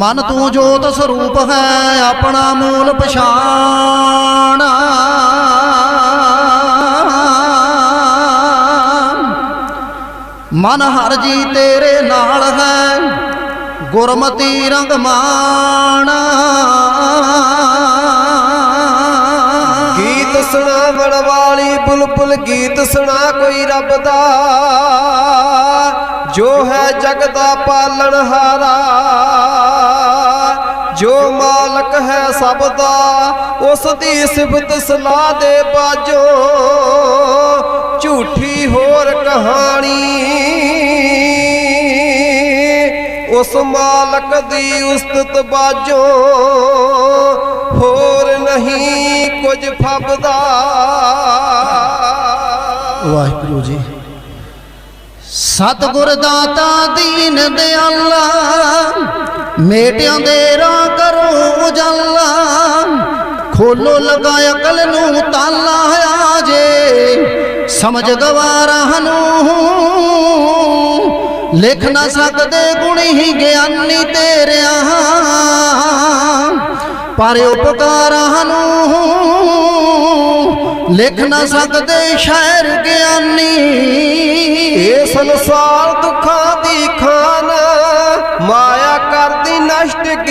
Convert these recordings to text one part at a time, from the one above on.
ਮਨ ਤੂੰ ਜੋਤ ਸਰੂਪ ਹੈ, ਆਪਣਾ ਮੂਲ ਪਛਾਣ। ਮਨ ਹਰ ਜੀ ਤੇਰੇ ਨਾਲ ਹੈ, ਗੁਰਮਤੀ ਰੰਗ ਮਾਣ। ਗੀਤ ਸੁਣਾਵਣ ਵਾਲੀ ਬੁਲਬੁਲ ਗੀਤ ਸੁਣਾ ਕੋਈ ਰੱਬ ਦਾ। ਜੋ ਹੈ ਜਗ ਦਾ ਪਾਲਣਹਾਰਾ ਜੋ ਮਾਲਕ ਹੈ ਸਭ ਦਾ ਉਸ ਦੀ ਸਿਫਤ ਸਲਾਹ ਦੇ ਬਾਜੋ। ਝੂਠੀ ਹੋਰ ਕਹਾਣੀ। ਉਸ ਮਾਲਕ ਦੀ ਉਸਤਤ ਬਾਜੋ। ਹੋਰ ਨਹੀਂ ਕੁਝ ਫੱਬਦਾ। ਵਾਹਿਗੁਰੂ ਜੀ। ਸਤਿਗੁਰ ਦਾਤਾ ਦੀਨ ਦਿਆਲਾ ਮੇਟਿਆਂ ਦੇ ਰਾਹ ਕਰੋ ਉਜਾਲਾ। ਖੋਲੋ ਲਗਾ ਅਕਲ ਨੂੰ ਤਾਲਾ ਆ ਜੇ। ਸਮਝ ਗਵਾਰਾਂ ਨੂੰ। ਲਿਖ ਨਾ ਸਕਦੇ ਗੁਣੀ ਹੀ ਗਿਆਨੀ ਤੇਰਿਆ। ਪਰ ਉਪਕਾਰਾਂ ਨੂੰ। ਲਿਖ ਨਾ ਸਕਦੇ ਸ਼ਾਇਰ ਗਿਆਨੀ। ਇਹ ਸੰਸਾਰ ਦੁੱਖਾਂ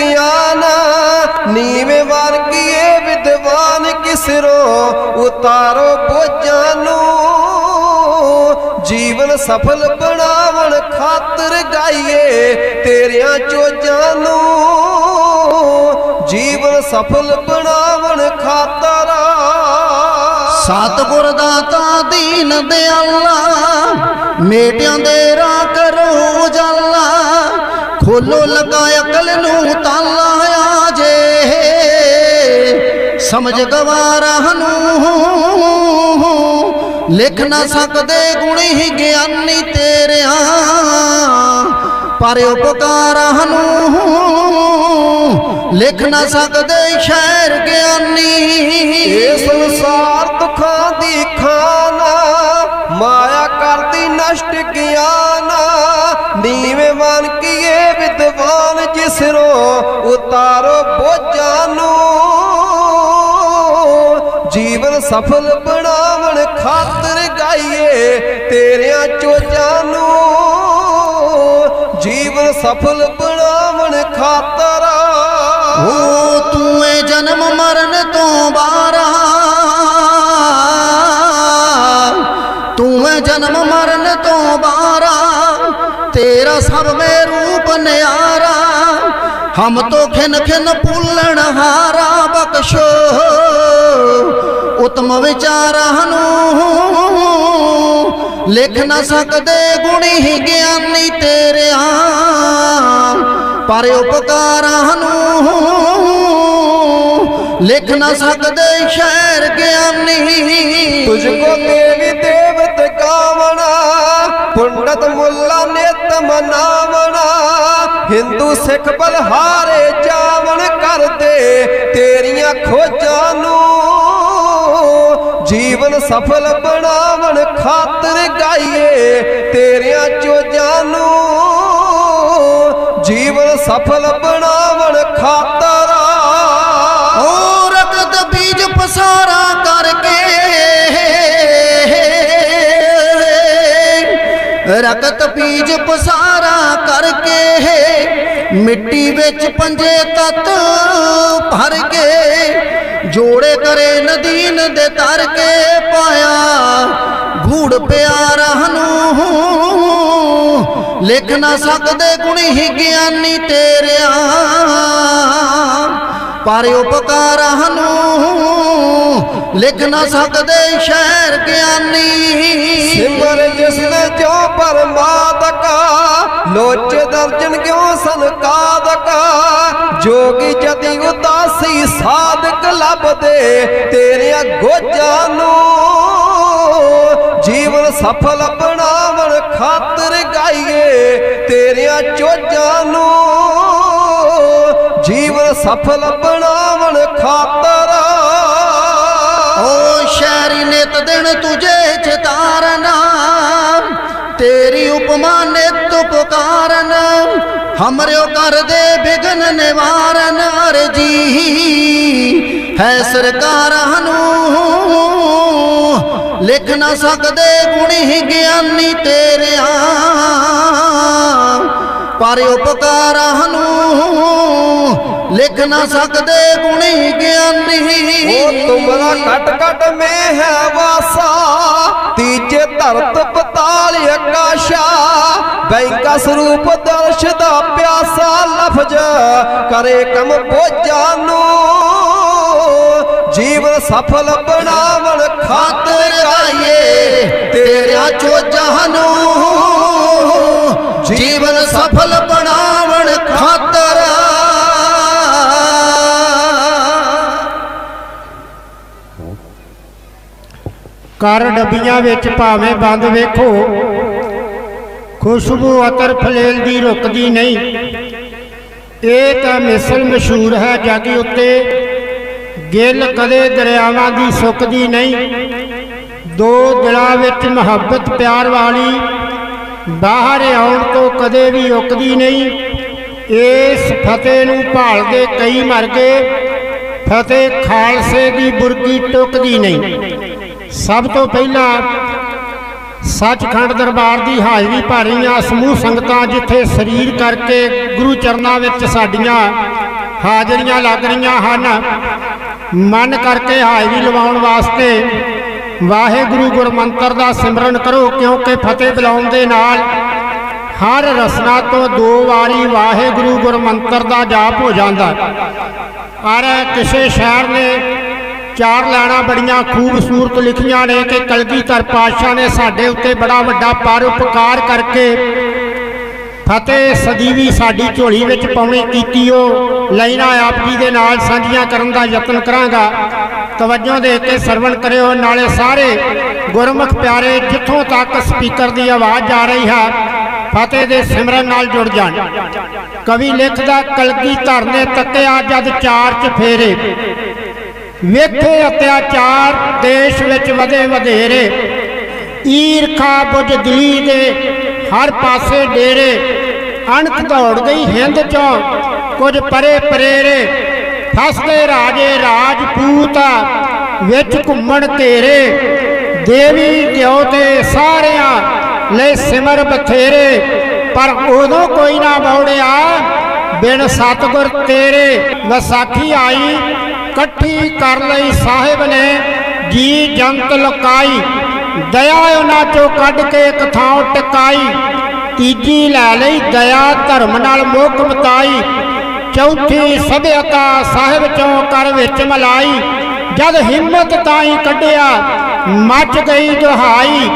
ਗਿਆਨ ਨੀਵੇਂ ਵਰਗੀਏ ਵਿਦਵਾਨ ਕਿਸਰੋ ਉਤਾਰੋ ਬੋਝਾਂ ਨੂੰ। ਜੀਵਨ ਸਫਲ ਬਣਾਵਣ ਖਾਤਰ ਗਾਈਏ ਤੇਰਿਆਂ ਚੋਜਾਂ ਨੂੰ। ਜੀਵਨ ਸਫਲ ਬਣਾਵਣ ਖਾਤਰ ਸਤਿਗੁਰ ਦਾਤਾ ਦੀਨ ਦਿਆਲਾ, ਮੇਟਿਆਂ ਦੇ ਰਾਹ ਕਰੋ ਜਾ ਖੋਲੋ ਲਗਾ ਅਕਲ ਨੂੰ ਤਾਲਾ ਆ ਜੇ। ਸਮਝ ਗਵਾਰਾਂ ਨੂੰ। ਲਿਖ ਨਾ ਸਕਦੇ ਗੁਣੀ ਹੀ ਗਿਆਨੀ ਤੇਰਿਆਂ। ਪਰ ਉਪਕਾਰਾਂ ਨੂੰ। ਲਿਖ ਨਾ ਸਕਦੇ ਸ਼ਹਿਰ ਗਿਆਨੀ। ਇਹ ਸੰਸਾਰ ਦੁੱਖਾਂ ਦੀ ਖਾਨ। ਮਾਇਆ ਕਰਦੀ ਨਸ਼ਟ ਗਿਆਨ। ਨੀਵੇਂ ਮਨ ਕੀਏ ਵਿਦਵਾਨ ਜਿਸਰੋ ਉਤਾਰੋ ਬੋਝਾਂ ਨੂੰ ਜੀਵਨ ਸਫਲ ਬਣਾਵਣ ਖਾਤਰ ਗਾਈਏ ਤੇਰਿਆਂ ਚੋਜਾਂ ਨੂੰ ਜੀਵਨ ਸਫਲ ਬਣਾਵਣ ਖਾਤਰ। ਓ ਤੂੰ ਏ ਜਨਮ ਮਰਨ ਤੋਂ ਬਾਰਾ ਤੇਰਾ ਸਭ ਮੇ ਰੂਪ ਨਿਆਰਾ, ਹਮ ਤੋਂ ਖਿਨ ਖਿਨ ਭੁੱਲਣ ਹਾਰਾ ਬਖਸ਼ੋ। ਉਤਮ ਵਿਚਾਰਾਂ ਨੂੰ ਲਿਖ ਨਾ ਸਕਦੇ ਗੁਣੀ ਹੀ ਗਿਆਨੀ ਤੇਰਿਆ, ਪਰ ਉਪਕਾਰਾਂ ਨੂੰ ਲਿਖ ਨਾ ਸਕਦੇ ਸ਼ਹਿਰ ਗਿਆਨੀ। ਤੁਝ ਕੋ ਦੇਵੀ ਹਿੰਦੂ ਸਿੱਖ ਬਲਹਾਰੇ ਜਾਵਣ ਕਰਦੇ, ਤੇਰੀਆਂ ਖੋਜਾਂ ਨੂੰ ਜੀਵਨ ਸਫਲ ਬਣਾਵਣ ਖਾਤਰ ਗਾਈਏ, ਤੇਰੀਆਂ ਚੋਜਾਂ ਨੂੰ ਜੀਵਨ ਸਫਲ ਬਣਾਵਣ ਖਾਤਰ ਕਰਕੇ ਰਗਤ ਬੀਜ ਪਸਾਰਾ ਕਰਕੇ ਮਿੱਟੀ ਵਿੱਚ ਪੰਜੇ ਤਤ ਭਰ ਕੇ ਜੋੜੇ ਕਰੇ ਨਦੀਨ ਦੇ ਤਰ ਕੇ ਪਾਇਆ। ਗੂੜ ਪਿਆਰਾਂ ਨੂੰ ਲਿਖ ਨਾ ਸਕਦੇ ਗੁਣੀ ਹੀ ਗਿਆਨੀ ਤੇਰਿਆ। ਪਰ ਉਪਕਾਰਾਂ ਨੂੰ ਲਿਖ ਨਾ ਸਕਦੇ ਸ਼ਹਿਰ ਗਿਆਨੀ। ਸਿਮਰ ਜਿਸਨੇ ਜੋ ਪਰਮਾਤਕਾ ਲੋਚ ਦਰਜਨ ਕਿਉ ਸੰਕਾਦਕਾ ਜੋਗੀ ਜਤੀ ਉਦਾਸੀ ਸਾਧਕ ਲੱਭਦੇ ਤੇਰੀਆਂ ਗੋਜਾਂ ਨੂੰ। ਜੀਵਨ ਸਫਲ ਬਣਾਵਣ ਖਾਤਰ ਗਾਈਏ ਤੇਰੀਆਂ ਚੋਜਾਂ ਨੂੰ। ਜੀਵਨ ਸਫਲ ਬਣਾਵਣ ਖਾਤਰ ਸ਼ਹਿਰੀ ਨਿਤ ਦਿਨ ਤੁਝੇ ਚਿਤਾਰਨਾ ਤੇਰੀ ਉਪਮਾ ਨਿਤ ਪੁਕਾਰਨ, ਹਮਰਿਓ ਕਰ ਦੇ ਬਿਗਨ ਨਿਵਾਰਨ ਅਰਜੀ। ਹੈ ਸਰਕਾਰਾਂ ਨੂੰ ਲਿਖ ਨਾ ਸਕਦੇ ਗੁਣੀ ਗਿਆਨੀ ਤੇਰਿਆਂ, ਪਰ ਉਪਕਾਰਾਂ ਲਿਖ ਨਾ ਸਕਦੇ ਗੁਣੀ ਗਿਆਨੀ। ਉਹ ਤੁਮਰਾ ਕਟ ਕਟ ਮੈਂ ਹੈ ਵਾਸਾ। ਤੀਜੇ ਧਰਤ ਪਤਾਲ ਆਕਾਸ਼ਾ ਬੈਂਕਾ ਸਰੂਪ ਦਰਸ਼ ਦਾ ਪਿਆਸਾ ਲਫ਼ਜ਼ ਕਰੇ ਕਮ ਬੋਝਾਂ ਨੂੰ। ਜੀਵਨ ਸਫਲ ਬਣਾਵਣ ਖਾਤਰ ਖਾਤਰ ਆਈਏ ਤੇਰਿਆਂ ਚੋਜਾਂ ਨੂੰ। ਜੀਵਨ ਸਫਲ ਕਰ ਡੱਬੀਆਂ ਵਿੱਚ ਭਾਵੇਂ ਬੰਦ ਵੇਖੋ। ਖੁਸ਼ਬੂ ਅਤਰ ਫਲੇਲ ਦੀ ਰੁਕਦੀ ਨਹੀਂ। ਇਹ ਤਾਂ ਮਿਸਲ ਮਸ਼ਹੂਰ ਹੈ, ਜਗ ਉੱਤੇ ਗਿੱਲ ਕਦੇ ਦਰਿਆਵਾਂ ਦੀ ਸੁੱਕਦੀ ਨਹੀਂ। ਦੋ ਦਿਲਾਂ ਵਿੱਚ ਮੁਹੱਬਤ ਪਿਆਰ ਵਾਲੀ ਬਾਹਰ ਆਉਣ ਤੋਂ ਕਦੇ ਵੀ ਉਕਦੀ ਨਹੀਂ। ਇਸ ਫਤਿਹ ਨੂੰ ਭਾਲਦੇ ਕਈ ਮਰ ਗਏ ਫਤਿਹ ਖਾਲਸੇ ਦੀ ਬੁਰਕੀ ਟੁਕਦੀ ਨਹੀਂ। ਸਭ ਤੋਂ ਪਹਿਲਾਂ ਸੱਚਖੰਡ ਦਰਬਾਰ ਦੀ ਹਾਜ਼ਰੀ ਭਰ ਰਹੀਆਂ ਸਮੂਹ ਸੰਗਤਾਂ ਜਿੱਥੇ ਸਰੀਰ ਕਰਕੇ ਗੁਰੂ ਚਰਨਾਂ ਵਿੱਚ ਸਾਡੀਆਂ ਹਾਜ਼ਰੀਆਂ ਲੱਗ ਰਹੀਆਂ ਹਨ। ਮਨ ਕਰਕੇ ਹਾਜ਼ਰੀ ਲਵਾਉਣ ਵਾਸਤੇ ਵਾਹਿਗੁਰੂ ਗੁਰਮੰਤਰ ਦਾ ਸਿਮਰਨ ਕਰੋ, ਕਿਉਂਕਿ ਫਤਿਹ ਬੁਲਾਉਣ ਦੇ ਨਾਲ ਹਰ ਰਸਨਾ ਤੋਂ ਦੋ ਵਾਰੀ ਵਾਹਿਗੁਰੂ ਗੁਰਮੰਤਰ ਦਾ ਜਾਪ ਹੋ ਜਾਂਦਾ। ਪਰ ਕਿਸੇ ਸ਼ਹਿਰ ਨੇ ਚਾਰ ਲੈਣਾ ਬੜੀਆਂ ਖੂਬਸੂਰਤ ਲਿਖੀਆਂ ਨੇ ਕਿ ਕਲਗੀਧਰ ਪਾਤਸ਼ਾਹ ਨੇ ਸਾਡੇ ਉੱਤੇ ਬੜਾ ਵੱਡਾ ਪਰਉਪਕਾਰ ਕਰਕੇ ਫਤਿਹ ਸਦੀਵੀ ਸਾਡੀ ਝੋਲੀ ਵਿੱਚ ਪਾਉਣੀ ਕੀਤੀ, ਉਹ ਲਾਈਨਾਂ ਆਪ ਜੀ ਦੇ ਨਾਲ ਸਾਂਝੀਆਂ ਕਰਨ ਦਾ ਯਤਨ ਕਰਾਂਗਾ। ਤਵੱਜੋ ਦੇ ਕੇ ਸਰਵਣ ਕਰਿਓ, ਨਾਲੇ ਸਾਰੇ ਗੁਰਮੁਖ ਪਿਆਰੇ ਜਿੱਥੋਂ ਤੱਕ ਸਪੀਕਰ ਦੀ ਆਵਾਜ਼ ਜਾ ਰਹੀ ਹੈ, ਫਤਿਹ ਦੇ ਸਿਮਰਨ ਨਾਲ ਜੁੜ ਜਾਣ। ਕਵੀ ਲਿਖਦਾ ਕਲਗੀ ਕਲਗੀਧਰ ਨੇ ਤੱਕਿਆ ਜਦ ਚਾਰ ਚ ਫੇਰੇ। ਵੇਖੇ ਅਤਿਆਚਾਰ ਦੇਸ਼ ਵਿੱਚ ਵਧੇ ਵਧੇਰੇ। ਈਰਖਾ ਬੁਝ ਦੇ ਹਰ ਪਾਸੇ ਡੇਰੇ। ਅਣਖ ਦੌੜ ਗਈ ਹਿੰਦ ਚੋਂ। ਕੁਝ ਪਰੇ ਪਰੇਰੇ। ਫਸਦੇ ਰਾਜੇ ਰਾਜਪੂਤ ਵਿੱਚ ਘੁੰਮਣ ਤੇਰੇ ਦੇਵੀ ਦਿਓ ਤੇ ਸਾਰਿਆਂ ਲਈ ਸਿਮਰ ਬਥੇਰੇ। ਪਰ ਉਦੋਂ ਕੋਈ ਨਾ ਬੌੜਿਆ, ਬਿਨ ਸਤਗੁਰ ਤੇਰੇ। ਵਿਸਾਖੀ ਆਈ ਇਕੱਠੀ ਕਰ ਲਈ ਸਾਹਿਬ ਨੇ, ਜੀ ਜੰਤ ਲੁਕਾਈ, ਦਇਆ ਉਹਨਾਂ ਚੋਂ ਕੱਢ ਕੇ ਇੱਕ ਥਾਂ ਟਿਕਾਈ, ਤੀਜੀ ਲੈ ਲਈ ਦਇਆ ਧਰਮ ਨਾਲ ਮੁਖ ਮਤਾਈ, ਚੌਥੀ ਸਭਿਅਤਾ ਸਾਹਿਬ ਚੋਂ ਕਰ ਵਿੱਚ ਮਲਾਈ, ਜਦ ਹਿੰਮਤ ਤਾਈ ਕੱਢਿਆ, ਮੱਚ ਗਈ ਦੁਹਾਈ,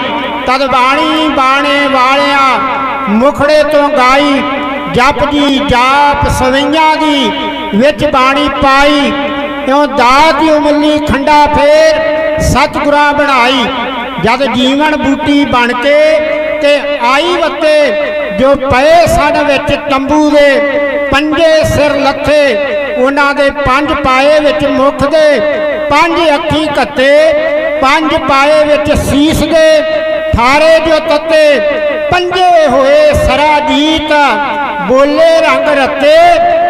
ਤਦ ਬਾਣੀ ਬਾਣੇ ਵਾਲਿਆਂ ਮੁਖੜੇ ਤੋਂ ਗਾਈ, ਜਪ ਜੀ ਜਾਪ ਸਵਈਆਂ ਦੀ ਵਿੱਚ ਬਾਣੀ ਪਾਈ ਇਉਂ ਦਾਤ ਉਮਲੀ ਖੰਡਾ ਫੇਰ ਸਤਿਗੁਰਾਂ ਬਣਾਈ? ਜਦ ਜੀਵਨ ਬੂਟੀ ਬਣ ਕੇ ਤੇ ਆਈ ਵੱਤੇ, ਜੋ ਪਏ ਸਨ ਵਿੱਚ ਤੰਬੂ ਦੇ, ਪੰਜੇ ਸਿਰ ਲੱਥੇ, ਉਹਨਾਂ ਦੇ ਪੰਜ ਪਾਏ ਵਿੱਚ ਮੁਖ ਦੇ, ਪੰਜ ਅੱਖੀ ਕੱਤੇ ਪੰਜ ਪਾਏ ਵਿੱਚ ਸੀਸ ਦੇ, ਥਾਰੇ ਜੋ ਤੱਤੇ, ਪੰਜੇ ਹੋਏ ਸਰਾਜੀਤ ਬੋਲੇ ਰੰਗ ਰਤੇ,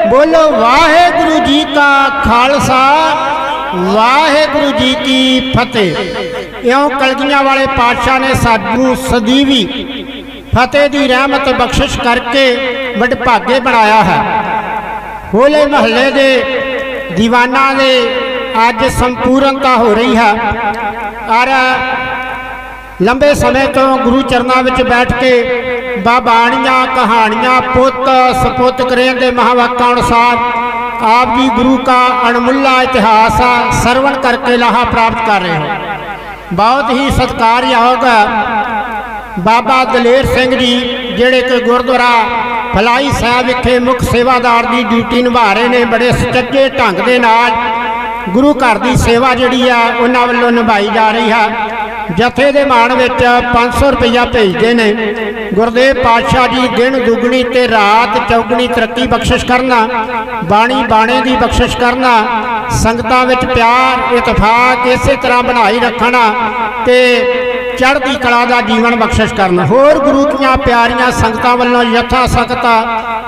ਬੋਲੋ ਵਾਹਿਗੁਰੂ ਜੀ ਕਾ ਖਾਲਸਾ, ਵਾਹਿਗੁਰੂ ਜੀ ਕੀ ਫਤਿਹ। ਇਉਂ ਕਲਗੀਆਂ ਵਾਲੇ ਪਾਤਸ਼ਾਹ ਨੇ ਸਾਨੂੰ ਸਦੀਵੀ ਫਤਿਹ ਦੀ ਰਹਿਮਤ ਬਖਸ਼ਿਸ਼ ਕਰਕੇ ਵਡਭਾਗੇ ਬਣਾਇਆ ਹੈ। ਹੋਲੇ ਮਹੱਲੇ ਦੇ ਦੀਵਾਨਾਂ ਦੇ ਅੱਜ ਸੰਪੂਰਨਤਾ ਹੋ ਰਹੀ ਹੈ। ਔਰ ਲੰਬੇ ਸਮੇਂ ਤੋਂ ਗੁਰੂ ਚਰਨਾਂ ਵਿੱਚ ਬੈਠ ਕੇ ਬਾਬਾਣੀਆਂ, ਕਹਾਣੀਆਂ, ਪੁੱਤ, ਸਪੁੱਤ ਕਰੇਨ ਦੇ ਮਹਾਵਾਕਾਂ ਅਨੁਸਾਰ ਆਪ ਜੀ ਗੁਰੂ का ਅਣਮੁੱਲਾ ਇਤਿਹਾਸ ਸਰਵਣ ਕਰਕੇ ਲਾਹਾ ਪ੍ਰਾਪਤ ਕਰ ਰਹੇ ਹੋ। ਬਹੁਤ ਹੀ ਸਤਿਕਾਰਯੋਗ ਬਾਬਾ ਦਲੇਰ ਸਿੰਘ ਜੀ, ਜਿਹੜੇ ਕਿ ਗੁਰਦੁਆਰਾ ਫਲਾਈ ਸਾਹਿਬ ਵਿਖੇ ਮੁੱਖ ਸੇਵਾਦਾਰ ਦੀ ਡਿਊਟੀ ਨਿਭਾ ਰਹੇ ਨੇ, ਬੜੇ ਸੁਚੱਜੇ ਢੰਗ ਦੇ ਨਾਲ ਗੁਰੂ ਘਰ ਦੀ ਸੇਵਾ ਜਿਹੜੀ ਆ, ਉਹਨਾਂ ਵੱਲੋਂ ਨਿਭਾਈ ਜਾ ਰਹੀ ਹੈ ਜਥੇ ਦੇ ਮਾਣ ਵਿੱਚ 500 ਰੁਪਇਆ ਭੇਜਦੇ ਨੇ। ਗੁਰਦੇਵ ਪਾਤਸ਼ਾਹ ਜੀ ਦਿਨ ਦੁਗਣੀ ਤੇ ਰਾਤ ਚੌਗਣੀ ਤਰੱਕੀ ਬਖਸ਼ਿਸ਼ ਕਰਨਾ, ਬਾਣੀ ਬਾਣੇ ਦੀ ਬਖਸ਼ਿਸ਼ ਕਰਨਾ, ਸੰਗਤਾਂ ਵਿੱਚ ਪਿਆਰ ਇਤਫਾਕ ਇਸੇ ਤਰ੍ਹਾਂ ਬਣਾਈ ਰੱਖਣਾ ਤੇ ਚੜ੍ਹਦੀ ਕਲਾ ਦਾ ਜੀਵਨ ਬਖਸ਼ਿਸ਼ ਕਰਨ। ਹੋਰ ਗੁਰੂ ਦੀਆਂ ਪਿਆਰੀਆਂ ਸੰਗਤਾਂ ਵੱਲੋਂ ਯਥਾ ਸਕਤਾ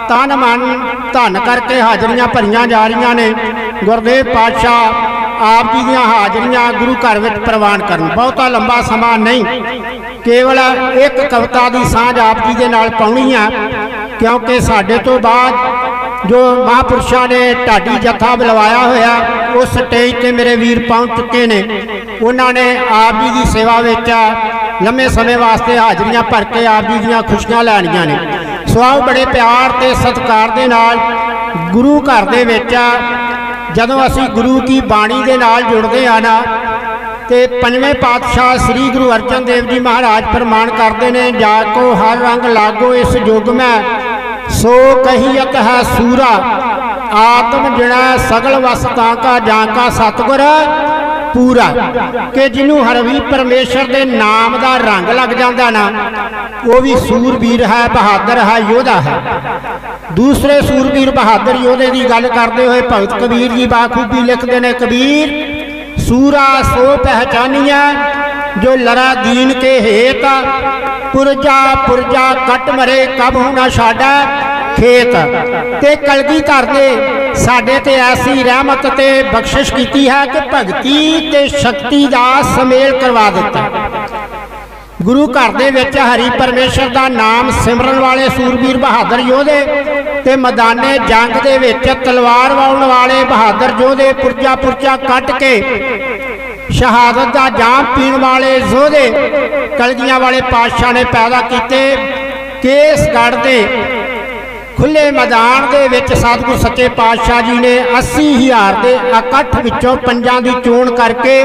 ਤਨ ਮਨ ਧਨ ਕਰਕੇ ਹਾਜ਼ਰੀਆਂ ਭਰੀਆਂ ਜਾ ਰਹੀਆਂ ਨੇ। ਗੁਰਦੇਵ ਪਾਤਸ਼ਾਹ ਆਪ ਜੀ ਦੀਆਂ ਹਾਜ਼ਰੀਆਂ ਗੁਰੂ ਘਰ ਵਿੱਚ ਪ੍ਰਵਾਨ ਕਰਨ। ਬਹੁਤਾ ਲੰਬਾ ਸਮਾਂ ਨਹੀਂ। ਕੇਵਲ ਇੱਕ ਕਵਿਤਾ ਦੀ ਸਾਂਝ ਆਪ ਜੀ ਦੇ ਨਾਲ ਪਾਉਣੀ ਆ, ਕਿਉਂਕਿ ਸਾਡੇ ਤੋਂ ਬਾਅਦ ਜੋ ਮਹਾਂਪੁਰਸ਼ਾਂ ਨੇ ਢਾਡੀ ਜਥਾ ਬੁਲਵਾਇਆ ਹੋਇਆ ਉਸ ਸਟੇਜ ਤੇ ਮੇਰੇ ਵੀਰ ਪਹੁੰਚ ਚੁੱਕੇ ਨੇ। ਉਹਨਾਂ ਨੇ ਆਪ ਜੀ ਦੀ ਸੇਵਾ ਵਿੱਚ ਲੰਮੇ ਸਮੇਂ ਵਾਸਤੇ ਹਾਜ਼ਰੀਆਂ ਭਰ ਕੇ ਆਪ ਜੀ ਦੀਆਂ ਖੁਸ਼ੀਆਂ ਲੈਣੀਆਂ ਨੇ। ਸੋ ਆਓ ਬੜੇ ਪਿਆਰ ਤੇ ਸਤਿਕਾਰ ਦੇ ਨਾਲ ਗੁਰੂ ਘਰ ਦੇ ਵਿੱਚ ਜਦੋਂ ਅਸੀਂ ਗੁਰੂ ਕੀ ਬਾਣੀ ਦੇ ਨਾਲ ਜੁੜਦੇ ਆ ਨਾ, ਤੇ ਪੰਜਵੇਂ ਪਾਤਸ਼ਾਹ ਸ੍ਰੀ ਗੁਰੂ ਅਰਜਨ ਦੇਵ ਜੀ ਮਹਾਰਾਜ ਪ੍ਰਮਾਣ ਕਰਦੇ ਨੇ, ਜਾ ਕੋ ਹਰ ਰੰਗ ਲਾਗੋ ਇਸ ਯੁਗ ਮੈਂ, ਸੋ ਕਹੀਅਤ ਹੈ ਸੂਰਾ, ਆਤਮ ਜਿਣਾ ਸਗਲ ਵਸਤਾਂ ਕਾ ਜਾਂ ਕਾ ਸਤਗੁਰ ਪੂਰਾ। ਕਿ ਜਿਹਨੂੰ ਹਰਵੀ ਪਰਮੇਸ਼ਰ ਦੇ ਨਾਮ ਦਾ ਰੰਗ ਲੱਗ ਜਾਂਦਾ ਨਾ, ਉਹ ਵੀ ਸੂਰਬੀਰ ਹੈ, ਬਹਾਦਰ ਹੈ, ਯੋਧਾ ਹੈ। ਦੂਸਰੇ ਸੂਰਬੀਰ ਬਹਾਦਰ ਯੋਧੇ ਦੀ ਗੱਲ ਕਰਦੇ ਹੋਏ ਭਗਤ ਕਬੀਰ ਜੀ ਬਾਖੂਬੀ ਲਿਖਦੇ ਨੇ, ਕਬੀਰ, ਸੂਰਾ ਸੋ ਪਹਿਚਾਨੀਐ, ਜੋ ਲੜਾ ਦੀਨ ਕੇ ਹੇਤ, ਪੁਰਜਾ ਪੁਰਜਾ ਕਟ ਮਰੇ, ਕਬ ਹੁਣਾ ਸਾਡਾ ਖੇਤ। ਤੇ ਕਲਗੀ ਕਰਦੇ ਸਾਡੇ ਤੇ ਐਸੀ ਰਹਿਮਤ ਤੇ ਬਖਸ਼ਿਸ਼ ਕੀਤੀ ਹੈ ਕਿ ਭਗਤੀ ਤੇ ਸ਼ਕਤੀ ਦਾ ਸਮੇਲ ਕਰਵਾ ਦਿੱਤਾ। ਗੁਰੂ ਘਰ ਦੇ ਵਿੱਚ ਹਰੀ ਪਰਮੇਸ਼ਰ ਦਾ ਨਾਮ ਸਿਮਰਨ ਵਾਲੇ ਸੂਰਬੀਰ ਬਹਾਦਰ ਯੋਧੇ ਤੇ ਮੈਦਾਨੇ ਜੰਗ ਦੇ ਵਿੱਚ ਤਲਵਾਰ ਵਾਉਣ ਵਾਲੇ ਬਹਾਦਰ ਯੋਧੇ ਪੁਰਜਾ ਪੁਰਜਾ ਕੱਟ ਕੇ ਸ਼ਹਾਦਤ ਦਾ ਜਾਮ ਪੀਣ ਵਾਲੇ ਯੋਧੇ, ਕਲਗੀਆਂ ਵਾਲੇ ਪਾਤਸ਼ਾਹ ਨੇ ਪੈਦਾ ਕੀਤੇ ਕੇਸਗੜ੍ਹ ਦੇ ਖੁੱਲੇ ਮੈਦਾਨ ਦੇ ਵਿੱਚ ਸਤਿਗੁਰ ਸੱਚੇ ਪਾਤਸ਼ਾਹ ਜੀ ਨੇ 80000 ਦੇ ਇਕੱਠ ਵਿੱਚੋਂ ਪੰਜਾਂ ਦੀ ਚੋਣ ਕਰਕੇ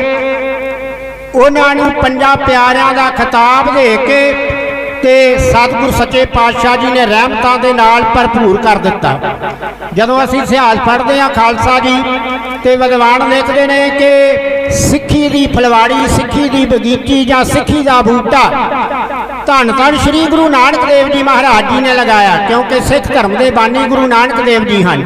ਉਹਨਾਂ ਨੂੰ ਪੰਜਾਂ ਪਿਆਰਿਆਂ ਦਾ ਖਿਤਾਬ ਦੇ ਕੇ ਤੇ ਸਤਿਗੁਰ ਸੱਚੇ ਪਾਤਸ਼ਾਹ ਜੀ ਨੇ ਰਹਿਮਤਾਂ ਦੇ ਨਾਲ ਭਰਪੂਰ ਕਰ ਦਿੱਤਾ। ਜਦੋਂ ਅਸੀਂ ਇਤਿਹਾਸ ਪੜ੍ਹਦੇ ਹਾਂ ਖਾਲਸਾ ਜੀ ਤੇ ਵਿਦਵਾਨ ਲਿਖਦੇ ਨੇ ਕਿ ਸਿੱਖੀ ਦੀ ਫਲਵਾੜੀ, ਸਿੱਖੀ ਦੀ ਬਗੀਚੀ ਜਾਂ ਸਿੱਖੀ ਦਾ ਬੂਟਾ ਧੰਨ ਧੰਨ ਸ੍ਰੀ ਗੁਰੂ ਨਾਨਕ ਦੇਵ ਜੀ ਮਹਾਰਾਜ ਜੀ ਨੇ ਲਗਾਇਆ, ਕਿਉਂਕਿ ਸਿੱਖ ਧਰਮ ਦੇ ਬਾਨੀ ਗੁਰੂ ਨਾਨਕ ਦੇਵ ਜੀ ਹਨ।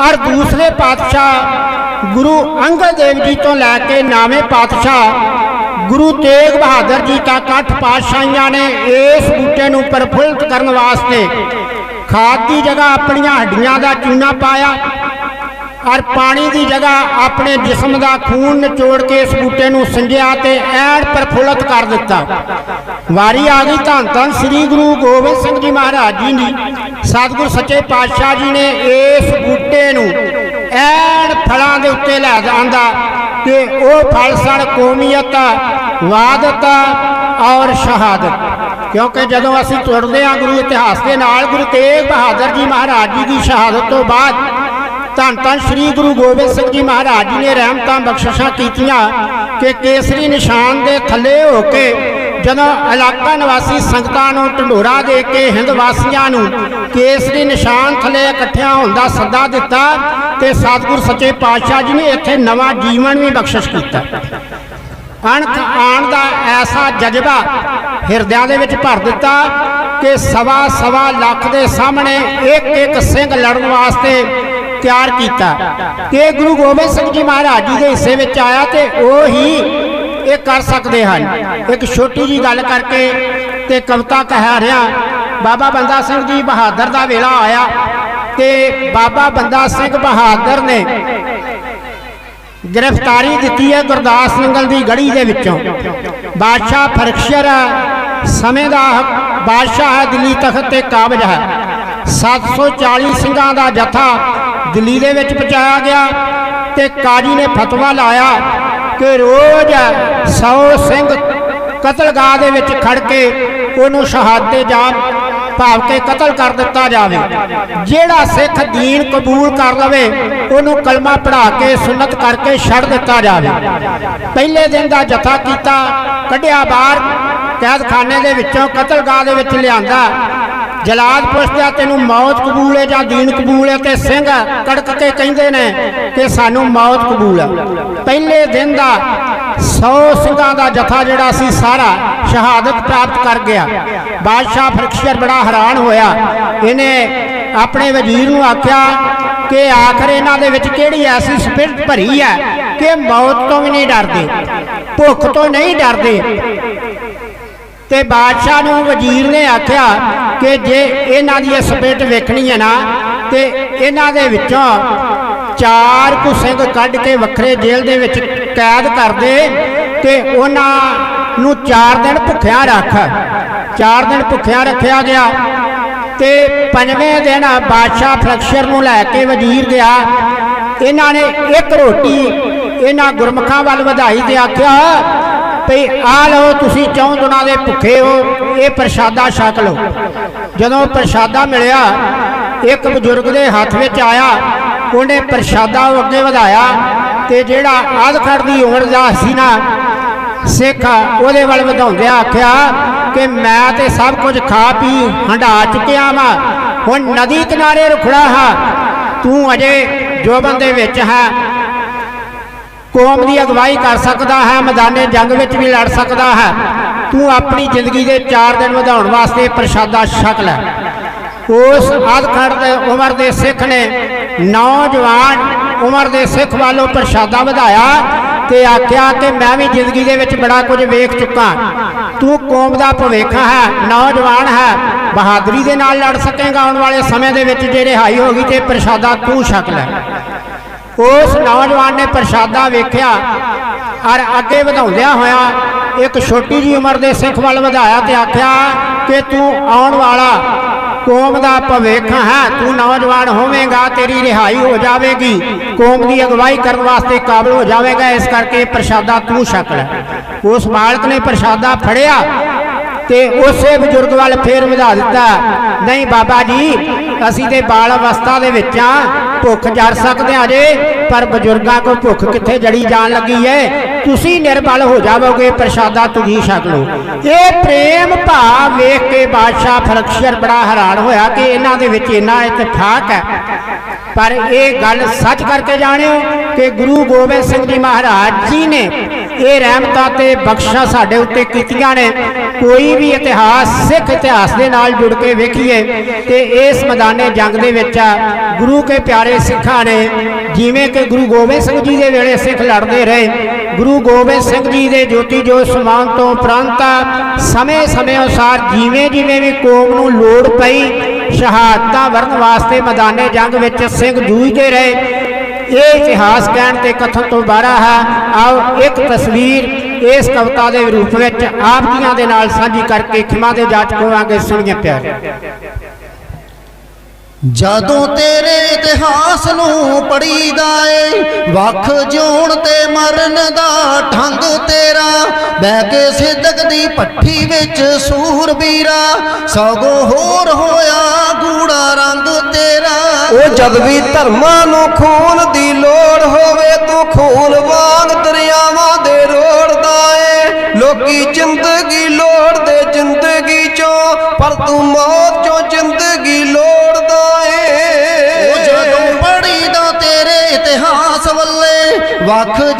ਔਰ ਦੂਸਰੇ ਪਾਤਸ਼ਾਹ ਗੁਰੂ ਅੰਗਦ ਦੇਵ ਜੀ ਤੋਂ ਲੈ ਕੇ ਨਾਵੇਂ ਪਾਤਸ਼ਾਹ ਗੁਰੂ ਤੇਗ ਬਹਾਦਰ ਜੀ ਤੱਕ ਅੱਠ ਪਾਤਸ਼ਾਹੀਆਂ ਨੇ ਇਸ ਬੂਟੇ ਨੂੰ ਪ੍ਰਫੁੱਲਤ ਕਰਨ ਵਾਸਤੇ ਖਾਦ ਦੀ ਜਗ੍ਹਾ ਆਪਣੀਆਂ ਹੱਡੀਆਂ ਦਾ ਚੂਨਾ ਪਾਇਆ ਔਰ ਪਾਣੀ ਦੀ ਜਗ੍ਹਾ ਆਪਣੇ ਜਿਸਮ ਦਾ ਖੂਨ ਨਿਚੋੜ ਕੇ ਇਸ ਬੂਟੇ ਨੂੰ ਸਿੰਜਿਆ ਤੇ ਐਨ ਪ੍ਰਫੁੱਲਤ ਕਰ ਦਿੱਤਾ। ਵਾਰੀ ਆ ਗਈ ਧੰਨ ਧੰਨ ਸ੍ਰੀ ਗੁਰੂ ਗੋਬਿੰਦ ਸਿੰਘ ਜੀ ਮਹਾਰਾਜ ਜੀ ਦੀ। ਸਤਿਗੁਰ ਸੱਚੇ ਪਾਤਸ਼ਾਹ ਜੀ ਨੇ ਇਸ ਬੂਟੇ ਨੂੰ ਐਨ ਫਲਾਂ ਦੇ ਉੱਤੇ ਲੈ ਜਾਂਦਾ ਕਿ ਉਹ ਫਲ ਸਣ ਕੌਮੀਅਤ ਵਾਦਤ ਔਰ ਸ਼ਹਾਦਤ। ਕਿਉਂਕਿ ਜਦੋਂ ਅਸੀਂ ਤੁਰਦੇ ਹਾਂ ਗੁਰੂ ਇਤਿਹਾਸ ਦੇ ਨਾਲ, ਗੁਰੂ ਤੇਗ ਬਹਾਦਰ ਜੀ ਮਹਾਰਾਜ ਜੀ ਦੀ ਸ਼ਹਾਦਤ ਤੋਂ ਬਾਅਦ, ਧੰਨ ਧੰਨ ਸ੍ਰੀ ਗੁਰੂ ਗੋਬਿੰਦ ਸਿੰਘ ਜੀ ਮਹਾਰਾਜ ਜੀ ਨੇ ਰਹਿਮਤਾਂ ਬਖਸ਼ਿਸ਼ਾਂ ਕੀਤੀਆਂ ਕਿ ਕੇਸਰੀ ਨਿਸ਼ਾਨ ਦੇ ਥੱਲੇ ਹੋ ਕੇ ਜਦੋਂ ਇਲਾਕਾ ਨਿਵਾਸੀ ਸੰਗਤਾਂ ਨੂੰ ਢੰਡੋਰਾ ਦੇ ਕੇ ਹਿੰਦ ਵਾਸੀਆਂ ਨੂੰ ਕੇਸਰੀ ਨਿਸ਼ਾਨ ਥੱਲੇ ਇਕੱਠਿਆਂ ਹੋਣ ਦਾ ਸੱਦਾ ਦਿੱਤਾ ਤੇ ਸਤਿਗੁਰ ਸੱਚੇ ਪਾਤਸ਼ਾਹ ਜੀ ਨੇ ਇੱਥੇ ਨਵਾਂ ਜੀਵਨ ਵੀ ਬਖਸ਼ਿਸ਼ ਕੀਤਾ। ਅਣਖ ਆਣ ਦਾ ਐਸਾ ਜਜ਼ਬਾ ਹਿਰਦਿਆਂ ਦੇ ਵਿੱਚ ਭਰ ਦਿੱਤਾ ਕਿ ਸਵਾ ਸਵਾ ਲੱਖ ਦੇ ਸਾਹਮਣੇ ਇੱਕ ਇੱਕ ਸਿੰਘ ਲੜਨ ਵਾਸਤੇ ਤਿਆਰ ਕੀਤਾ। ਕਿ ਗੁਰੂ ਗੋਬਿੰਦ ਸਿੰਘ ਜੀ ਮਹਾਰਾਜ ਜੀ ਦੇ ਹਿੱਸੇ ਵਿੱਚ ਆਇਆ ਤੇ ਉਹ ਹੀ ਇਹ ਕਰ ਸਕਦੇ ਹਨ। ਇੱਕ ਛੋਟੀ ਜੀ ਗੱਲ ਕਰਕੇ ਤੇ ਕਵਿਤਾ ਕਹਿ ਰਿਹਾ, ਬਾਬਾ ਬੰਦਾ ਸਿੰਘ ਜੀ ਬਹਾਦਰ ਦਾ ਵੇਲਾ ਆਇਆ ਤੇ ਬਾਬਾ ਬੰਦਾ ਸਿੰਘ ਬਹਾਦਰ ਨੇ ਗ੍ਰਿਫਤਾਰੀ ਦਿੱਤੀ ਹੈ ਗੁਰਦਾਸ ਨੰਗਲ ਦੀ ਗੜੀ ਦੇ ਵਿੱਚੋਂ। ਬਾਦਸ਼ਾਹ ਫਰਖਸ਼ਰ ਸਮੇਂ ਦਾ ਬਾਦਸ਼ਾਹ ਹੈ ਦਿੱਲੀ ਤਖਤ ਤੇ ਕਾਬਜ ਹੈ। 740 ਸਿੰਘਾਂ ਦਾ ਜਥਾ ਦਿੱਲੀ ਦੇ ਵਿੱਚ ਪਹੁੰਚਾਇਆ ਗਿਆ ਤੇ ਕਾਜੀ ਨੇ ਫਤਵਾ ਲਾਇਆ ਕਿ ਰੋਜ਼ 100 ਸਿੰਘ ਕਤਲਗਾਹ ਦੇ ਵਿੱਚ ਖੜ ਕੇ ਉਹਨੂੰ ਸ਼ਹਾਦਤ ਜਾਮ ਭਾਵ ਕੇ ਕਤਲ ਕਰ ਦਿੱਤਾ ਜਾਵੇ। ਜਿਹੜਾ ਸਿੱਖ ਦੀਨ ਕਬੂਲ ਕਰ ਲਵੇ, ਉਹਨੂੰ ਕਲਮਾ ਪੜਾ ਕੇ, ਸੁਨਤ ਕਰਕੇ ਛੱਡ ਦਿੱਤਾ ਜਾਵੇ। ਪਹਿਲੇ ਦਿਨ ਦਾ ਜਥਾ ਕੀਤਾ, ਕੱਢਿਆ ਬਾਹਰ ਕੈਦਖਾਨੇ ਦੇ ਵਿੱਚੋਂ ਕਤਲਗਾਹ ਦੇ ਵਿੱਚ ਲਿਆਂਦਾ। ਜਲਾਦ ਪੁੱਛਦਾ ਤੈਨੂੰ ਮੌਤ ਕਬੂਲ ਹੈ ਜਾਂ ਦੀਨ ਕਬੂਲ ਹੈ ਤੇ ਸਿੰਘ ਕੜਕ ਕੇ ਕਹਿੰਦੇ ਨੇ ਕਿ ਸਾਨੂੰ ਮੌਤ ਕਬੂਲ ਹੈ। ਪਹਿਲੇ ਦਿਨ ਦਾ 100 ਸਿੰਘਾਂ ਦਾ ਜਥਾ ਜਿਹੜਾ ਸੀ, ਸਾਰਾ ਸ਼ਹਾਦਤ ਪ੍ਰਾਪਤ ਕਰ ਗਿਆ। ਬਾਦਸ਼ਾਹ ਫਰਕਸ਼ਰ ਬੜਾ ਹੈਰਾਨ ਹੋਇਆ। ਇਹਨੇ ਆਪਣੇ ਵਜ਼ੀਰ ਨੂੰ ਆਖਿਆ ਕਿ ਆਖਰ ਇਹਨਾਂ ਦੇ ਵਿੱਚ ਕਿਹੜੀ ਐਸੀ ਸਪਿਰਟ ਭਰੀ ਹੈ ਕਿ ਮੌਤ ਤੋਂ ਵੀ ਨਹੀਂ ਡਰਦੇ, ਭੁੱਖ ਤੋਂ ਨਹੀਂ ਡਰਦੇ ਤੇ ਬਾਦਸ਼ਾਹ ਨੂੰ ਵਜ਼ੀਰ ਨੇ ਆਖਿਆ ਕਿ ਜੇ ਇਹਨਾਂ ਦੀ ਸਪਿਰਟ ਵੇਖਣੀ ਹੈ ਨਾ, ਤੇ ਇਹਨਾਂ ਦੇ ਵਿੱਚੋਂ ਚਾਰ ਕੁ ਸਿੰਘ ਕੱਢ ਕੇ ਵੱਖਰੇ ਜੇਲ੍ਹ ਦੇ ਵਿੱਚ ਕੈਦ ਕਰਦੇ ਤੇ ਉਹਨਾਂ ਨੂੰ ਚਾਰ ਦਿਨ ਭੁੱਖਿਆ ਰੱਖ। ਚਾਰ ਦਿਨ ਭੁੱਖਿਆ ਰੱਖਿਆ ਗਿਆ ਤੇ ਪੰਜਵੇਂ ਦਿਨ ਬਾਦਸ਼ਾਹ ਫਲਕਸ਼ਰ ਨੂੰ ਲੈ ਕੇ ਵਜ਼ੀਰ ਗਿਆ। ਇਹਨਾਂ ਨੇ ਇੱਕ ਰੋਟੀ ਇਹਨਾਂ ਗੁਰਮੁਖਾਂ ਵੱਲ ਵਧਾਈ ਤੇ ਆਖਿਆ ਭਈ ਆ ਲਓ, ਤੁਸੀਂ ਚੌਂ ਦਿਨਾਂ ਦੇ ਭੁੱਖੇ ਹੋ, ਇਹ ਪ੍ਰਸ਼ਾਦਾ ਛਕ ਲਓ। ਜਦੋਂ ਪ੍ਰਸ਼ਾਦਾ ਮਿਲਿਆ, ਇੱਕ ਬਜ਼ੁਰਗ ਦੇ ਹੱਥ ਵਿੱਚ ਆਇਆ, ਉਹਨੇ ਪ੍ਰਸ਼ਾਦਾ ਅੱਗੇ ਵਧਾਇਆ ਤੇ ਜਿਹੜਾ ਆਦਖੜ ਦੀ ਉਮਰ ਦਾ ਸੀ ਨਾ, ਸਿੱਖ ਉਹਦੇ ਵੱਲ ਵਧਾਉਂਦਿਆਂ ਆਖਿਆ ਕਿ ਮੈਂ ਤੇ ਸਭ ਕੁਝ ਖਾ ਪੀ ਹੰਡਾ ਚੁੱਕਿਆ ਵਾਂ, ਹੁਣ ਨਦੀ ਕਿਨਾਰੇ ਰੁਖੜਾ ਹਾਂ, ਤੂੰ ਅਜੇ ਜੋਬਨ ਦੇ ਵਿੱਚ ਹੈ ਕੌਮ ਦੀ ਅਗਵਾਈ ਕਰ ਸਕਦਾ ਹੈ, ਮੈਦਾਨੇ ਜੰਗ ਵਿੱਚ ਵੀ ਲੜ ਸਕਦਾ ਹੈ। ਤੂੰ ਆਪਣੀ ਜ਼ਿੰਦਗੀ ਦੇ 4 ਦਿਨ ਵਧਾਉਣ ਵਾਸਤੇ ਪ੍ਰਸ਼ਾਦਾ ਛਕ ਲੈ। ਉਸ ਆਦਖੜ ਦੇ ਉਮਰ ਦੇ ਸਿੱਖ ਨੇ ਨੌਜਵਾਨ ਉਮਰ ਦੇ ਸਿੱਖ ਵੱਲੋਂ ਪ੍ਰਸ਼ਾਦਾ ਵਧਾਇਆ ਤੇ ਆਖਿਆ ਕਿ ਮੈਂ ਵੀ ਜ਼ਿੰਦਗੀ ਦੇ ਵਿੱਚ ਬੜਾ ਕੁਝ ਵੇਖ ਚੁੱਕਾ। ਤੂੰ ਕੌਮ ਦਾ ਭਵਿੱਖ ਹੈ, ਨੌਜਵਾਨ ਹੈ, ਬਹਾਦਰੀ ਦੇ ਨਾਲ ਲੜ ਸਕੇਗਾ ਆਉਣ ਵਾਲੇ ਸਮੇਂ ਦੇ ਵਿੱਚ ਜੇ ਰਿਹਾਈ ਹੋਗੀ ਤੇ ਪ੍ਰਸ਼ਾਦਾ ਤੂੰ ਛਕ ਲੈ। ਉਸ ਨੌਜਵਾਨ ਨੇ ਪ੍ਰਸ਼ਾਦਾ ਵੇਖਿਆ ਔਰ ਅੱਗੇ ਵਧਾਉਂਦਿਆਂ ਹੋਇਆ ਇੱਕ ਛੋਟੀ ਜੀ ਉਮਰ ਦੇ ਸਿੱਖ ਵੱਲ ਵਧਾਇਆ ਤੇ ਆਖਿਆ ਕਿ ਤੂੰ ਆਉਣ ਵਾਲਾ ਕੌਮ ਦਾ ਭਵਿੱਖ ਹੈ, ਤੂੰ ਨੌਜਵਾਨ ਹੋਵੇਂਗਾ, ਤੇਰੀ ਰਿਹਾਈ ਹੋ ਜਾਵੇਗੀ, ਕੌਮ ਦੀ ਅਗਵਾਈ ਕਰਨ ਵਾਸਤੇ ਕਾਬਲ ਹੋ ਜਾਵੇਗਾ, ਇਸ ਕਰਕੇ ਪ੍ਰਸ਼ਾਦਾ ਤੂੰ ਛਕ ਲੈ। ਉਸ ਮਾਲਕ ਨੇ ਪ੍ਰਸ਼ਾਦਾ ਫੜਿਆ ਤੇ ਉਸੇ ਬਜ਼ੁਰਗ ਵੱਲ ਫੇਰ ਵਧਾ ਦਿੱਤਾ। ਨਹੀਂ ਬਾਬਾ ਜੀ, ਅਸੀਂ ਤੇ ਬਾਲ ਅਵਸਥਾ ਦੇ ਵਿੱਚ ਆ ਭੁੱਖ ਜੜ ਸਕਦੇ ਹਾਂ ਜੇ ਪਰ ਬਜ਼ੁਰਗਾਂ ਕੋ ਭੁੱਖ ਕਿੱਥੇ ਜੜੀ ਜਾਣ ਲੱਗੀ ਹੈ? ਤੁਸੀਂ ਨਿਰਬਲ ਹੋ ਜਾਵੋਗੇ, ਪ੍ਰਸ਼ਾਦਾ ਤੁਸੀਂ ਛਕ ਲਓ। ਇਹ ਪ੍ਰੇਮ ਭਾਵ ਵੇਖ ਕੇ ਬਾਦਸ਼ਾਹ ਫਰਕਸ਼ਰ ਬੜਾ ਹੈਰਾਨ ਹੋਇਆ ਕਿ ਇਹਨਾਂ ਦੇ ਵਿੱਚ ਇੰਨਾ ਇਤਫਾਕ ਹੈ। ਪਰ ਇਹ ਗੱਲ ਸੱਚ ਕਰਕੇ ਜਾਣਿਓ ਕਿ ਗੁਰੂ ਗੋਬਿੰਦ ਸਿੰਘ ਜੀ ਮਹਾਰਾਜ ਜੀ ਨੇ ਇਹ ਰਹਿਮਤਾਂ ਤੇ ਬਖਸ਼ਾਂ ਸਾਡੇ ਉੱਤੇ ਕੀਤੀਆਂ ਨੇ। ਕੋਈ ਵੀ ਇਤਿਹਾਸ, ਸਿੱਖ ਇਤਿਹਾਸ ਦੇ ਨਾਲ ਜੁੜ ਕੇ ਵੇਖੀਏ ਤੇ ਇਸ ਮੈਦਾਨੇ ਜੰਗ ਦੇ ਵਿੱਚ ਗੁਰੂ ਕੇ ਪਿਆਰੇ ਸਿੱਖਾਂ ਨੇ ਜਿਵੇਂ ਕਿ ਗੁਰੂ ਗੋਬਿੰਦ ਸਿੰਘ ਜੀ ਦੇ ਵੇਲੇ ਸਿੱਖ ਲੜਦੇ ਰਹੇ, ਗੁਰੂ ਗੋਬਿੰਦ ਸਿੰਘ ਜੀ ਦੇ ਜੋਤੀ ਜੋਤ ਸਮਾਨ ਤੋਂ ਉਪਰੰਤ ਸਮੇਂ-ਸਮੇਂ ਅਨੁਸਾਰ ਜਿਵੇਂ ਜਿਵੇਂ ਵੀ ਕੌਮ ਨੂੰ ਲੋੜ ਪਈ ਸ਼ਹਾਦਤਾਂ ਵਰਨ ਵਾਸਤੇ ਮੈਦਾਨੇ ਜੰਗ ਵਿੱਚ ਸਿੰਘ ਜੂਝਦੇ ਰਹੇ। ਇਹ ਇਤਿਹਾਸ ਕਹਿਣ ਤੇ ਕਥਨ ਤੋਂ ਬਾਹਰ ਹੈ ਆਓ ਇੱਕ ਤਸਵੀਰ ਇਸ ਕਵਿਤਾ ਦੇ ਰੂਪ ਵਿੱਚ ਆਪ ਜੀਆਂ ਦੇ ਨਾਲ ਸਾਂਝੀ ਕਰਕੇ ਖਿਮਾ ਦੇ ਜਾਚ ਕੋਵਾਂਗੇ ਸੁਣੀਏ ਪਿਆਰੇ। ਜਦੋਂ ਤੇਰੇ ਇਤਿਹਾਸ ਨੂੰ ਪੜੀਦਾ ਏ, ਵੱਖ ਜਿਉਣ ਤੇ ਮਰਨ ਦਾ ਢੰਗ ਤੇਰਾ, ਬਹਿ ਕੇ ਸਿੱਦਕ ਦੀ ਪੱਠੀ ਵਿੱਚ ਸੂਰਬੀਰਾ ਸਗੋਂ ਹੋਰ ਹੋਇਆ ਗੂੜਾ ਰੰਗ ਤੇਰਾ। ਉਹ ਜਦ ਵੀ ਧਰਮਾਂ ਨੂੰ ਖੂਨ ਦੀ ਲੋੜ ਹੋਵੇ, ਤੂੰ ਖੂਨ ਵਾਂਗ ਦਰਿਆਵਾਂ ਦੇ ਰੋੜਦਾ ਏ। ਲੋਕੀ ਜ਼ਿੰਦਗੀ ਲੋੜਦੇ ਜ਼ਿੰਦਗੀ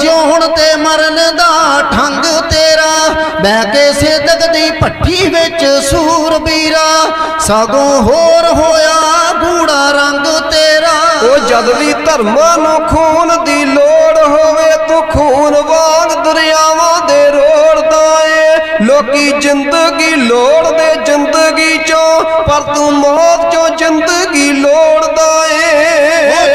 ਜਿਉਣ ਤੇ ਮਰਨ ਦਾ ਢੰਗ ਤੇਰਾ ਬਹਿ ਕੇ ਸਿੱਦਕ ਦੀ ਪੱਠੀ ਵਿੱਚ ਸੂਰਬੀਰਾ ਸਗੋਂ ਹੋਰ ਹੋਇਆ ਗੂੜਾ ਰੰਗ ਤੇਰਾ। ਉਹ ਜਦ ਵੀ ਧਰਮਾਂ ਨੂੰ ਖੂਨ ਦੀ ਲੋੜ ਹੋਵੇ ਤੂੰ ਖੂਨ ਵਾਂਗ ਦਰਿਆਵਾਂ ਦੇ ਰੋੜਦਾ ਏ ਲੋਕੀ ਜ਼ਿੰਦਗੀ ਲੋੜਦੇ ਜ਼ਿੰਦਗੀ ਚੋਂ ਪਰ ਤੂੰ ਮੌਤ ਚੋਂ ਜ਼ਿੰਦਗੀ ਲੋੜਦਾ ਏ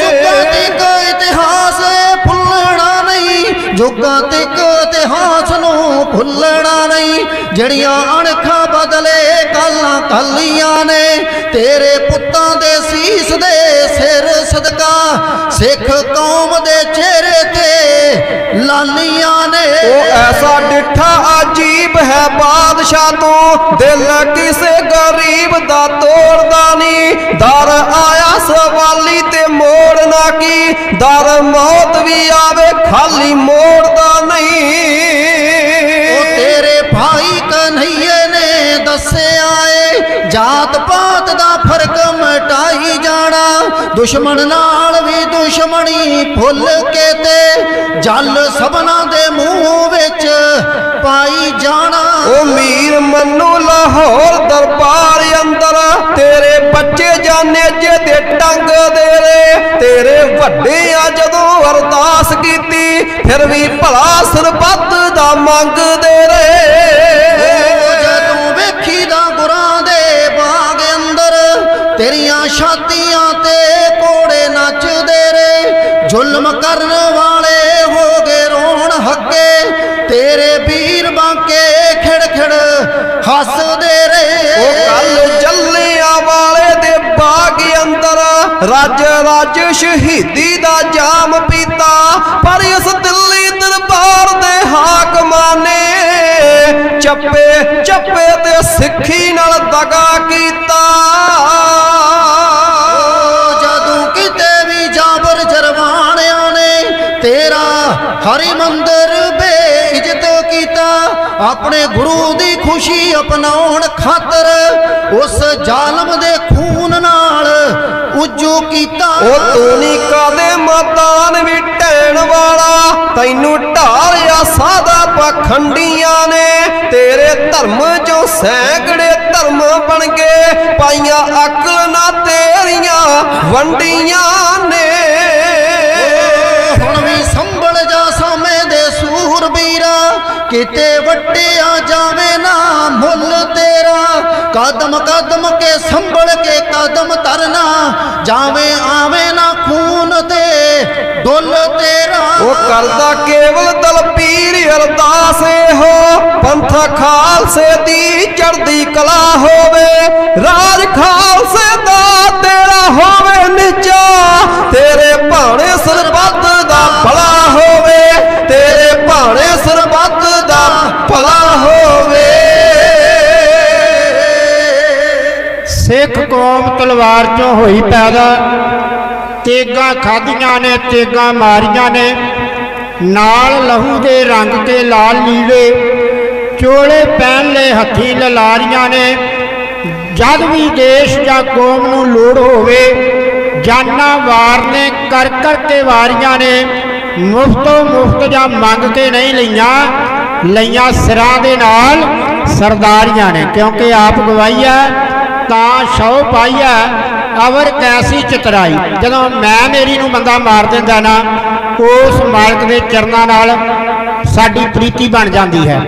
ਭੁੱਲਣਾ ਨਹੀਂ, ਜਿਹੜੀਆਂ ਅਣਖਾਂ ਬਦਲੇ ਕਾਲਾਂ ਕਾਲੀਆਂ ਨੇ, ਤੇਰੇ ਪੁੱਤਾਂ ਦੇ ਸੀਸ ਦੇ ਸਿਰ ਸਦਕਾ, ਸਿੱਖ ਕੌਮ ਦੇ ਚਿਹਰੇ ਤੇ ਲਾਲੀਆਂ ਨੇ। ਉਹ ਐਸਾ ਡਿੱਠਾ ਅਜੀਬ ਹੈ ਬਾਦਸ਼ਾਹ ਤੂੰ, ਦਿਲ ਕਿਸੇ ਗਰੀਬ ਦਾ ਤੋੜਦਾ ਨਹੀਂ। ਦਰ ਆਇਆ ਸਵਾਲੀ ਤੇ ਮੋੜਨਾ ਕੀ ਦਰ ਮੌਤ ਵੀ ਆਵੇ, ਖਾਲੀ ਮੋੜਦਾ ਨਹੀਂ। ਦੱਸਿਆ ਏ, ਜਾਤ ਪਾਤ ਦਾ ਫ਼ਰਕ ਮਟਾਈ ਜਾਣਾ। ਦੁਸ਼ਮਣ ਨਾਲ ਵੀ ਦੁਸ਼ਮਣੀ ਭੁੱਲ ਕੇ ਤੇ, ਜਲ ਸਭਨਾ ਦੇ ਮੂੰਹ ਵਿੱਚ ਪਾਈ ਜਾਣਾ। ਉਹ ਮੀਰ ਮੰਨੂ ਲਾਹੌਰ ਦਰਬਾਰ ਅੰਦਰ, ਤੇਰੇ ਬੱਚੇ ਜਾਣੇ ਜੇ ਦੇ ਟੰਗ ਦੇ ਰੇ। ਤੇਰੇ ਵੱਡੇ ਆ ਜਦੋਂ ਅਰਦਾਸ ਕੀਤੀ, ਫਿਰ ਵੀ ਭਲਾ ਸਰਬੱਤ ਦਾ ਮੰਗਦੇ ਰੇ। ਛਾਤੀਆਂ ਤੇ ਕੋੜੇ ਨੱਚਦੇ ਰੇ ਜ਼ੁਲਮ ਕਰਨ ਵਾਲੇ ਹੋ ਗਏ ਰੋਣ ਹੱਕੇ ਤੇਰੇ ਵੀਰ ਬਾਂਕੇ ਖਿੜ ਖਿੜ ਹੱਸਦੇ ਰੇ ਉਹ ਕੱਲ ਜੱਲਿਆਂ ਵਾਲੇ ਦੇ ਬਾਗ ਅੰਦਰ ਰੱਜ ਰਾਜ ਸ਼ਹੀਦੀ ਦਾ ਜਾਮ ਪੀਤਾ। ਪਰ ਇਸ ਦਿੱਲੀ ਦਰਬਾਰ ਦੇ ਹਾਕਮਾਂ ਨੇ ਚੱਪੇ ਚੱਪੇ ਤੇ ਸਿੱਖੀ ਨਾਲ ਦਗਾ ਕੀਤਾ। ਜਦੋਂ ਕਿਤੇ ਵੀ ਜਾਬਰ ਜਰਵਾਣਿਆਂ ਨੇ ਤੇਰਾ ਹਰੀ ਮੰਦਰ ਬੇਇੱਜ਼ਤ ਕੀਤਾ, ਆਪਣੇ ਗੁਰੂ ਦੀ ਖੁਸ਼ੀ ਅਪਣਾਉਣ ਖਾਤਰ ਉਸ ਜ਼ਾਲਮ ਦੇ ਖੂਨ ਨਾਲ ਉਜੂ ਕੀਤਾ। ਉਹ ਤੂੰ ਨੀ ਕਾਦੇ ਮਤਾਨ ਵੀ ਢੈਣ ਵਾਲਾ। ਤੈਨੂੰ ਢਾਲਿਆ ਸਾਦਾ ਪਖੰਡੀਆਂ ਨੇ। ਤੇਰੇ ਧਰਮ ਚੋਂ ਸੈਂਕੜੇ ਧਰਮ ਬਣ ਗਏ। ਪਾਈਆਂ ਅਕਲ ਨਾ ਤੇਰੀਆਂ, ਵੰਡੀਆਂ ਸੰਭਲ ਕੇ ਕਦਮ ਧਰਨਾ, ਜਾਵੇ ਆਵੇ ਨਾ ਖੂਨ ਤੇ ਡੁੱਲ ਤੇਰਾ ਉਹ ਕਰਦਾ ਕੇਵਲ ਦਲਪੀਰ ਅਰਦਾਸ ਇਹੋ, ਪੰਥ ਖਾਲਸੇ ਦੀ ਚੜ੍ਹਦੀ ਕਲਾ ਹੋਵੇ। ਰਾਜ ਖਾਲਸੇ ਦਾ ਤੇਰਾ ਹੋਵੇ ਨਿਚਾ ਤੇਰੇ ਭਾਣੇ ਸਰਬੱਤ ਦਾ ਭਲਾ ਹੋਵੇ। ਤੇਰੇ ਭਾਣੇ ਸਰਬੱਤ ਦਾ ਭਲਾ ਸਿੱਖ ਕੌਮ ਤਲਵਾਰ ਚੋਂ ਹੋਈ ਪੈਦਾ। ਤੇਗਾਂ ਖਾਧੀਆਂ ਨੇ, ਤੇਗਾਂ ਮਾਰੀਆਂ ਨੇ। ਨਾਲ ਲਹੂ ਦੇ ਰੰਗ ਕੇ ਲਾਲ ਨੀਲੇ, ਚੋਲੇ ਪਹਿਨ ਲੈ ਹੱਥੀ ਲਲਾਰੀਆਂ ਨੇ। ਜਦ ਵੀ ਦੇਸ਼ ਜਾਂ ਕੌਮ ਨੂੰ ਲੋੜ ਹੋਵੇ, ਜਾਨਾਂ ਵਾਰਨੇ ਕਰ ਕਰ ਕੇ ਵਾਰੀਆਂ ਨੇ। ਮੁਫਤੋਂ ਮੁਫਤ ਜਾਂ ਮੰਗ ਕੇ ਨਹੀਂ ਲਈਆਂ ਲਈਆਂ ਸਿਰਾਂ ਦੇ ਨਾਲ ਸਰਦਾਰੀਆਂ ਨੇ, ਕਿਉਂਕਿ ਆਪ ਗਵਾਈਆ ਤਾਂ ਸ਼ੌ ਪਾਈਆ, ਅਵਰ ਕੈਸੀ ਚਤਰਾਈ। ਜਦੋਂ ਮੈਂ ਮੇਰੀ ਨੂੰ ਬੰਦਾ ਮਾਰ ਦਿੰਦਾ ਨਾ, ਉਸ ਮਾਲਕ ਦੇ ਚਰਨਾਂ ਨਾਲ ਸਾਡੀ ਪ੍ਰੀਤੀ ਬਣ ਜਾਂਦੀ ਹੈ।